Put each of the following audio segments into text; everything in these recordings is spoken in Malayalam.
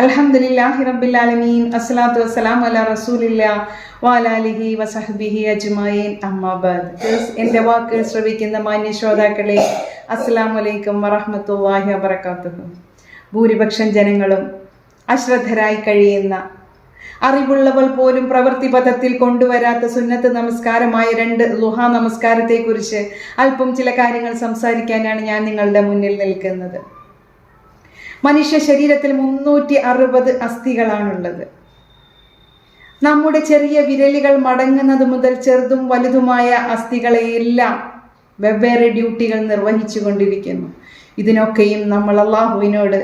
അൽഹംദുലില്ലാഹി റബ്ബിൽ ആലമീൻ അസ്സലാത്തു വസ്സലാമു അലാ റസൂലില്ലാ വസഹ്ബിഹി അജ്മഈൻ. അമ്മാ ബഅദ്. Yes, എന്റെ വാക്ക് ശ്രവിക്കുന്ന മാന്യ ശ്രോതാക്കളെ അസ്സലാമു അലൈക്കും വറഹ്മത്തുള്ളാഹി വബറകാതുഹു ഭൂരിപക്ഷം ജനങ്ങളും അശ്രദ്ധരായി കഴിയുന്ന അറിവുള്ളവൾ പോലും പ്രവൃത്തി പദത്തിൽ കൊണ്ടുവരാത്ത സുന്നത്ത് നമസ്കാരമായ രണ്ട് ലുഹ നമസ്കാരത്തെക്കുറിച്ച് അല്പം ചില കാര്യങ്ങൾ സംസാരിക്കാനാണ് ഞാൻ നിങ്ങളുടെ മുന്നിൽ നിൽക്കുന്നത്. മനുഷ്യ ശരീരത്തിൽ മുന്നൂറ്റി അറുപത് അസ്ഥികളാണുള്ളത്. നമ്മുടെ ചെറിയ വിരലുകൾ മടങ്ങുന്നത് മുതൽ ചെറുതും വലുതുമായ അസ്ഥികളെയെല്ലാം വെവ്വേറെ ഡ്യൂട്ടികൾ നിർവഹിച്ചു കൊണ്ടിരിക്കുന്നു. ഇതിനൊക്കെയും നമ്മൾ അള്ളാഹുവിനോട്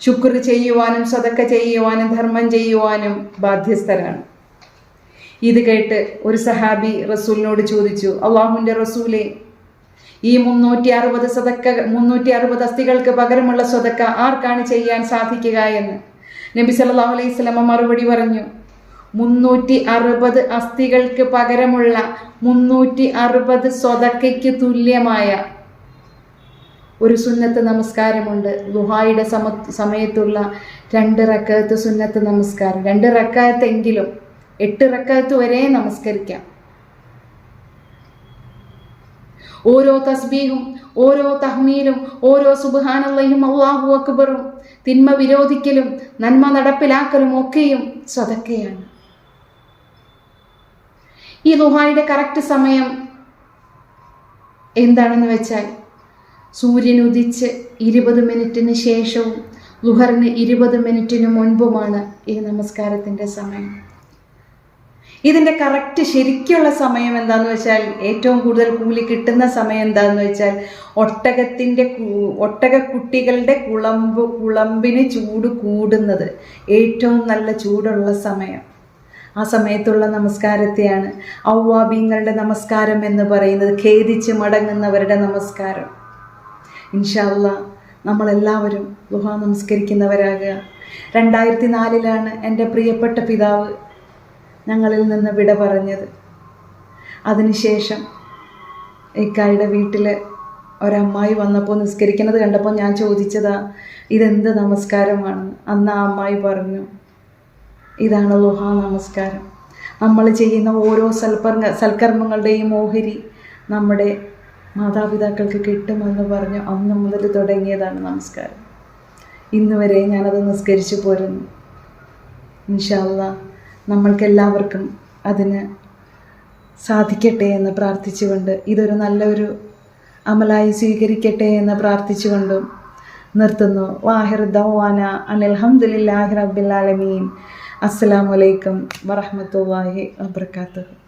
ശുക്ർ ചെയ്യുവാനും സതക്ക ചെയ്യുവാനും ധർമ്മം ചെയ്യുവാനും ബാധ്യസ്ഥരാണ്. ഇത് കേട്ട് ഒരു സഹാബി റസൂലിനോട് ചോദിച്ചു അള്ളാഹുവിന്റെ റസൂലെ ഈ മുന്നൂറ്റി അറുപത് സതക്ക മുന്നൂറ്റി അറുപത് അസ്ഥികൾക്ക് പകരമുള്ള സ്വതക്ക ആർക്കാണ് ചെയ്യാൻ സാധിക്കുക എന്ന്? നബി സല്ലല്ലാഹു അലൈഹി സ്വലമ മറുപടി പറഞ്ഞു മുന്നൂറ്റി അറുപത് അസ്ഥികൾക്ക് പകരമുള്ള മുന്നൂറ്റി അറുപത് സ്വതക്കയ്ക്ക് തുല്യമായ ഒരു സുന്നത്ത് നമസ്കാരമുണ്ട്. ഗുഹായുടെ സമ സമയത്തുള്ള രണ്ട് റക്കത്ത് സുന്നത്ത് നമസ്കാരം. രണ്ട് റക്കത്തെങ്കിലും എട്ട് റക്കത്ത് വരെ നമസ്കരിക്കാം. ഓരോ തസ്ബീഹും ഓരോ തഹ്മീലും ഓരോ സുബാനുള്ളയും അള്ളാഹു അക്ബറും തിന്മ വിരോധിക്കലും നന്മ നടപ്പിലാക്കലും ഒക്കെയും സ്വതക്കെയാണ്. ഈ ലുഹായുടെ കറക്റ്റ് സമയം എന്താണെന്ന് വെച്ചാൽ സൂര്യൻ ഉദിച്ച് ഇരുപത് മിനിറ്റിന് ശേഷവും ലുഹറിന് ഇരുപത് മിനിറ്റിന് മുൻപുമാണ് ഈ നമസ്കാരത്തിന്റെ സമയം. ഇതിന്റെ കറക്റ്റ് ശരിക്കുള്ള സമയം എന്താണെന്ന് വെച്ചാൽ ഏറ്റവും കൂടുതൽ കൂലി കിട്ടുന്ന സമയം എന്താണെന്ന് വെച്ചാൽ ഒട്ടകത്തിന്റെ ഒട്ടക കുട്ടികളുടെ കുളമ്പ് കുളമ്പിന് ചൂട് കൂടുന്നത് ഏറ്റവും നല്ല ചൂടുള്ള സമയം. ആ സമയത്തുള്ള നമസ്കാരത്തെയാണ് ഔവാബീങ്ങളുടെ നമസ്കാരം എന്ന് പറയുന്നത് ഖേദിച്ച് മടങ്ങുന്നവരുടെ നമസ്കാരം. ഇൻഷാല്ല നമ്മളെല്ലാവരും ഗുഹ നമസ്കരിക്കുന്നവരാകുക. രണ്ടായിരത്തി നാലിലാണ് എന്റെ പ്രിയപ്പെട്ട പിതാവ് ഞങ്ങളിൽ നിന്ന് വിട പറഞ്ഞത്. അതിനുശേഷം ഇക്കായുടെ വീട്ടിൽ ഒരമ്മായി വന്നപ്പോൾ നിസ്കരിക്കുന്നത് കണ്ടപ്പോൾ ഞാൻ ചോദിച്ചതാ ഇതെന്ത് നമസ്കാരമാണ്? അന്ന് ആ അമ്മായി പറഞ്ഞു ഇതാണ് ലുഹ നമസ്കാരം. നമ്മൾ ചെയ്യുന്ന ഓരോ സൽപ്പർ സൽക്കർമ്മങ്ങളുടെയും ഓഹരി നമ്മുടെ മാതാപിതാക്കൾക്ക് കിട്ടുമെന്ന് പറഞ്ഞു അന്ന് മുതൽ തുടങ്ങിയതാണ് നമസ്കാരം. ഇന്ന് വരെ ഞാനത് നിസ്കരിച്ചു പോരുന്നു. ഇൻഷാല്ല നമ്മൾക്കെല്ലാവർക്കും അതിന് സാധിക്കട്ടെ എന്ന് പ്രാർത്ഥിച്ചുകൊണ്ട് ഇതൊരു നല്ലൊരു അമലായി സ്വീകരിക്കട്ടെ എന്ന് പ്രാർത്ഥിച്ചുകൊണ്ടും നിർത്തുന്നു. വാഹിർ ദവാന അനിൽഹമുല്ലാഹി റബ്ബിൽ ആലമീൻ. അസ്സലാമു അലൈക്കും വറഹ്മത്തുള്ളാഹി വബർക്കാത്തുഹു